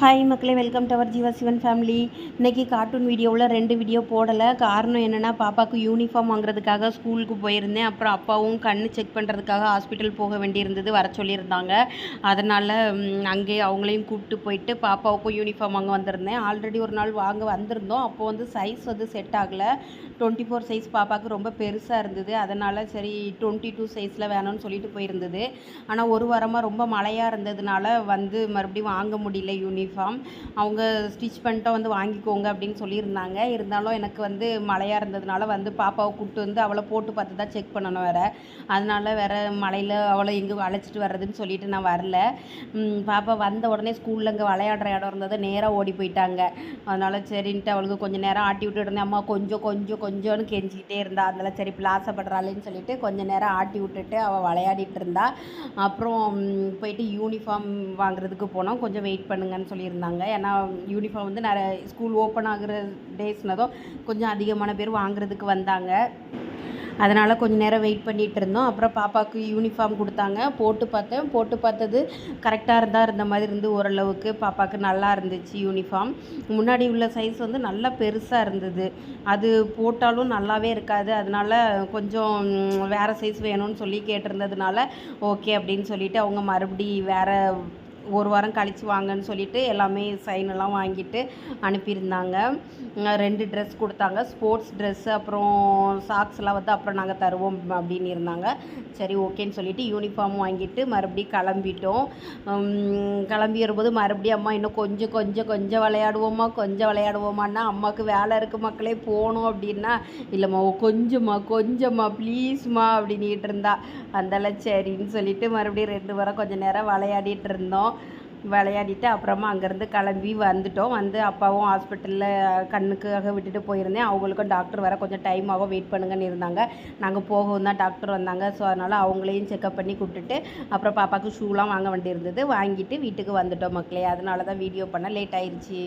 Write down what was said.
Hi மக்களே welcome to our Jeeva Sivan family இன்றைக்கி cartoon வீடியோவில் ரெண்டு வீடியோ போடலை. காரணம் என்னென்னா பாப்பாவுக்கு யூனிஃபார்ம் வாங்குறதுக்காக ஸ்கூலுக்கு போயிருந்தேன். அப்புறம் அப்பாவும் கண் செக் பண்ணுறதுக்காக ஹாஸ்பிட்டல் போக வேண்டியிருந்தது வர சொல்லியிருந்தாங்க. அதனால் அங்கே அவங்களையும் கூப்பிட்டு போயிட்டு பாப்பாவுக்கும் யூனிஃபார்ம் வாங்க வந்திருந்தேன். ஆல்ரெடி ஒரு நாள் வாங்க வந்திருந்தோம். அப்போது வந்து சைஸ் வந்து செட் ஆகலை. டுவெண்ட்டி ஃபோர் சைஸ் பாப்பாவுக்கு ரொம்ப பெருசாக இருந்தது. அதனால் சரி டுவெண்ட்டி டூ சைஸில் வேணும்னு சொல்லிட்டு போயிருந்தது. ஆனால் ஒரு வாரமாக ரொம்ப மழையாக இருந்ததுனால வந்து மறுபடியும் வாங்க முடியல யூனிஃபார்ம் யூனிஃபார்ம். அவங்க ஸ்டிச் பண்ணிட்டு வந்து வாங்கிக்கோங்க அப்படின்னு சொல்லியிருந்தாங்க. இருந்தாலும் எனக்கு வந்து மழையாக இருந்ததுனால வந்து பாப்பாவை கூப்பிட்டு வந்து அவளை போட்டு பார்த்து தான் செக் பண்ணணும் வேறு. அதனால் வேறு மழையில் அவளை எங்கே அழைச்சிட்டு வர்றதுன்னு சொல்லிட்டு நான் வரல. பாப்பா வந்த உடனே ஸ்கூலில் இங்கே விளையாடுற இடம் இருந்தது. நேராக ஓடி போயிட்டாங்க. அதனால் சரின்ட்டு அவளுக்கு கொஞ்சம் நேரம் ஆட்டி விட்டுட்டு இருந்தேன். அம்மா கொஞ்சம் கொஞ்சம் கொஞ்சம்னு கெஞ்சிக்கிட்டே இருந்தா. அதனால் சரி இப்படி ஆசைப்படுறாளேன்னு சொல்லிட்டு கொஞ்சம் நேரம் ஆட்டி விட்டுட்டு அவள் விளையாடிட்டு இருந்தா. அப்புறம் போயிட்டு யூனிஃபார்ம் வாங்குறதுக்கு போனோம். கொஞ்சம் வெயிட் பண்ணுங்கன்னு சொல்லியிருந்தாங்க. ஏன்னா யூனிஃபார்ம் வந்து நிறைய ஸ்கூல் ஓப்பன் ஆகிற டேஸ்னதும் கொஞ்சம் அதிகமான பேர் வாங்குறதுக்கு வந்தாங்க. அதனால் கொஞ்சம் நேரம் வெயிட் பண்ணிகிட்டு இருந்தோம். அப்புறம் பாப்பாவுக்கு யூனிஃபார்ம் கொடுத்தாங்க. போட்டு பார்த்தேன். போட்டு பார்த்தது கரெக்டாக இருந்தால் இருந்த மாதிரி இருந்து ஓரளவுக்கு பாப்பாவுக்கு நல்லா இருந்துச்சு யூனிஃபார்ம் முன்னாடி உள்ள சைஸ் வந்து நல்லா பெருசாக இருந்தது. அது போட்டாலும் நல்லாவே இருக்காது. அதனால கொஞ்சம் வேறு சைஸ் வேணும்னு சொல்லி கேட்டிருந்ததுனால ஓகே அப்படின்னு சொல்லிவிட்டு அவங்க மறுபடி வேறு ஒரு வாரம் கழித்து வாங்கன்னு சொல்லிட்டு எல்லாமே சைன் எல்லாம் வாங்கிட்டு அனுப்பியிருந்தாங்க. ரெண்டு ட்ரெஸ் கொடுத்தாங்க. ஸ்போர்ட்ஸ் ட்ரெஸ்ஸு அப்புறம் சாக்ஸ்லாம் வந்து அப்புறம் நாங்கள் தருவோம் அப்படின்னு இருந்தாங்க. சரி ஓகேன்னு சொல்லிட்டு யூனிஃபார்ம் வாங்கிட்டு மறுபடியும் கிளம்பிட்டோம். உம், கிளம்பி வரும்போது மறுபடியும் அம்மா இன்னும் கொஞ்சம் கொஞ்சம் கொஞ்சம் விளையாடுவோமா கொஞ்சம் விளையாடுவோமான்னா அம்மாவுக்கு வேலை இருக்குது மக்களே போகணும் அப்படின்னா இல்லைம்மா ஓ, கொஞ்சம்மா கொஞ்சம்மா ப்ளீஸ்மா அப்படின்னுட்டு இருந்தா. அதெல்லாம் சரின்னு சொல்லிட்டு மறுபடியும் ரெண்டு வாரம் கொஞ்சம் நேரம் விளையாடிட்டு இருந்தோம். விளையாடிட்டு அப்புறமா அங்கேருந்து கிளம்பி வந்துட்டோம். வந்து அப்பாவும் ஹாஸ்பிட்டலில் கண்ணுக்காக விட்டுட்டு போயிருந்தேன். அவங்களுக்கும் டாக்டர் வர கொஞ்சம் டைம் ஆகும். வெயிட் பண்ணுங்கன்னு இருந்தாங்க. நாங்கள் போகவும் தான் டாக்டர் வந்தாங்க. ஸோ அதனால் அவங்களையும் செக்அப் பண்ணி கூப்பிட்டுட்டு அப்புறம் பாப்பாவுக்கு ஷூலாம் வாங்க வேண்டியிருந்தது. வாங்கிட்டு வீட்டுக்கு வந்துட்டோம் மக்களே. அதனால தான் வீடியோ பண்ண லேட் ஆயிடுச்சு